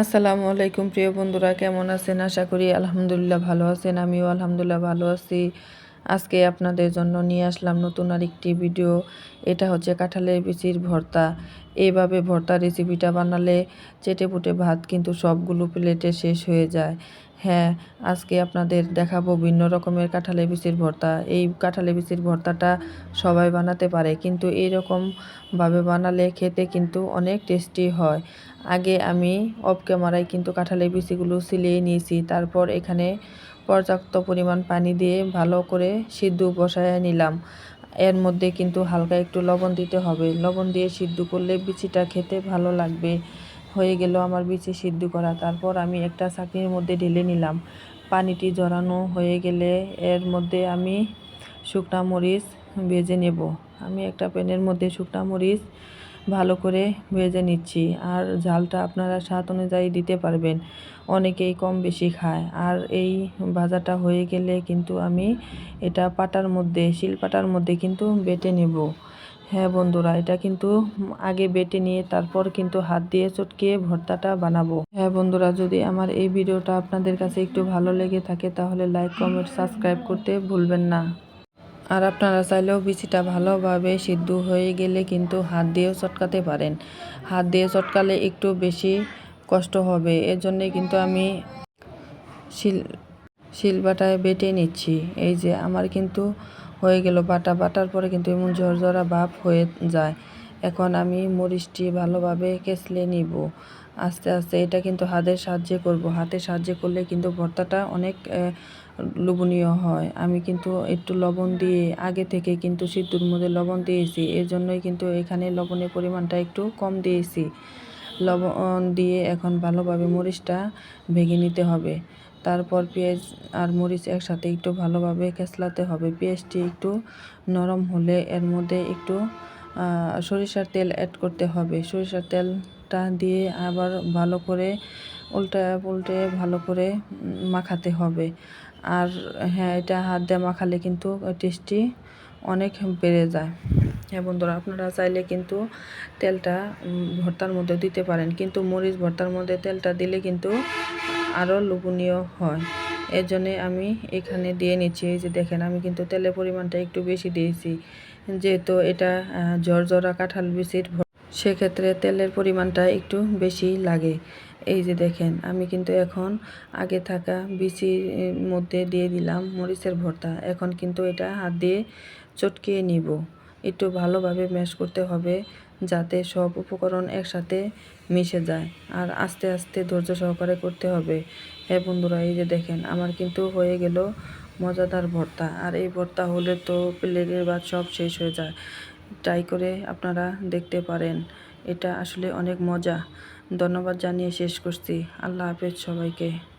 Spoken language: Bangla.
আসসালামু আলাইকুম, প্রিয় বন্ধুরা, কেমন আছেন? আশা করি আলহামদুলিল্লাহ ভালো আছেন, আমিও আলহামদুলিল্লাহ ভালো আছি। আজকে আপনাদের জন্য নিয়ে আসলাম নতুন আরেকটি ভিডিও। এটা হচ্ছে কাঁঠালের বিচির ভর্তা। এভাবে ভর্তা রেসিপিটা বানালে চেটে পুটে ভাত কিন্তু সবগুলো প্লেটে শেষ হয়ে যায়। হ্যাঁ আজকে আপনাদের দেখাবো ভিন্ন রকমের কাঁঠালের বিচির ভর্তা। এই কাঁঠালে বিচির ভর্তাটা সবাই বানাতে পারে, কিন্তু এইরকমভাবে বানালে খেতে কিন্তু অনেক টেস্টি হয়। আগে আমি অফ ক্যামেরায় কিন্তু কাঁঠালের বিচিগুলো সিলিয়ে নিয়েছি, তারপর এখানে পর্যাপ্ত পরিমাণ পানি দিয়ে ভালো করে সিদ্ধ বসায় নিলাম। এর মধ্যে কিন্তু হালকা একটু লবণ দিতে হবে। লবণ দিয়ে সিদ্ধ করলে বিচিটা খেতে ভালো লাগবে। হয়ে গেল আমার বিচি সিদ্ধ করা। তারপর আমি একটা চাকরির মধ্যে ঢেলে নিলাম। পানিটি জড়ানো হয়ে গেলে এর মধ্যে আমি শুকনা মরিচ ভেজে নেব। আমি একটা প্যানের মধ্যে শুকনা মরিচ ভালো করে ভেজে নিচ্ছি। আর ঝালটা আপনারা স্বাদ অনুযায়ী দিতে পারবেন। অনেকেই কম বেশি খায়। আর এই ভাজাটা হয়ে গেলে কিন্তু আমি এটা পাটার মধ্যে, শিল পাটার মধ্যে কিন্তু বেটে নেব। হ্যাঁ বন্ধুরা, এটা কিন্তু আগে বেটে নিয়ে তারপর কিন্তু হাত দিয়ে চটকে ভর্তাটা বানাবো। হ্যাঁ বন্ধুরা, যদি আমার এই ভিডিওটা আপনাদের কাছে একটু ভালো লেগে থাকে তাহলে লাইক, কমেন্ট, সাবস্ক্রাইব করতে ভুলবেন না। আর আপনারা চাইলেও বিচিটা ভালোভাবে সিদ্ধ হয়ে গেলে কিন্তু হাত দিয়েও চটকাতে পারেন। হাত দিয়ে চটকালে একটু বেশি কষ্ট হবে এর জন্যে কিন্তু আমি শিল, শিলবাটায় বেটে নিচ্ছি। এই যে আমার কিন্তু হয়ে গেল বাটা। বাটার পরে কিন্তু এমন ঝরঝরা ভাব হয়ে যায়। এখন আমি মরিচটি ভালোভাবে কেসলে নিব। আস্তে আস্তে এটা কিন্তু হাতের সাহায্যে করব। হাতের সাহায্যে করলে কিন্তু ভর্তাটা অনেক লোভনীয় হয়। আমি কিন্তু একটু লবণ দিয়ে আগে থেকে কিন্তু সিদ্ধুর মধ্যে লবণ দিয়েছি। এর জন্যই কিন্তু এখানে লবণের পরিমাণটা একটু কম দিয়েছি। লবণ দিয়ে এখন ভালোভাবে মরিচটা ভেঙে নিতে হবে। তারপর পেঁয়াজ আর মরিচ একসাথে একটু ভালোভাবে কেসলাতে হবে। পেঁয়াজটি একটু নরম হলে এর মধ্যে একটু সরিষার তেল অ্যাড করতে হবে। সরিষার তেলটা দিয়ে আবার ভালো করে উল্টে পুল্টে ভালো করে মাখাতে হবে। আর হ্যাঁ এটা হাত দিয়ে মাখালে কিন্তু টেস্টি অনেক বেড়ে যায়। হ্যাঁ বন্ধুরা, আপনারা চাইলে কিন্তু তেলটা ভর্তার মধ্যে দিতে পারেন। কিন্তু মরিচ ভর্তার মধ্যে তেলটা দিলে কিন্তু আরও লোভনীয় হয়। এর জন্যে আমি এখানে দিয়ে নিচ্ছি। যে দেখেন, আমি কিন্তু তেলের পরিমাণটা একটু বেশি দিয়েছি। যেহেতু এটা জর্জরা কাঁঠাল বিচির সেক্ষেত্রে তেলের পরিমাণটা একটু বেশি লাগে। এই যে দেখেন, আমি কিন্তু এখন আগে থাকা বিচির মধ্যে দিয়ে দিলাম মরিচের ভর্তা। এখন কিন্তু এটা হাত দিয়ে চটকিয়ে নিব। একটু ভালোভাবে ম্যাশ করতে হবে। যাতে সব উপকরণ একসাথে মিশে যায়। আর আস্তে আস্তে ধৈর্য সহকারে করতে হবে। হ্যাঁ বন্ধুরা, এই যে দেখেন, আমার কিন্তু হয়ে গেল মজাদার ভর্তা। আর এই ভর্তা হলে তো প্লেটের ভাত সব শেষ হয়ে যায়। ট্রাই করে আপনারা দেখতে পারেন। এটা আসলে অনেক মজা। ধন্যবাদ জানিয়ে শেষ করছি। আল্লাহ হাফেজ সবাইকে।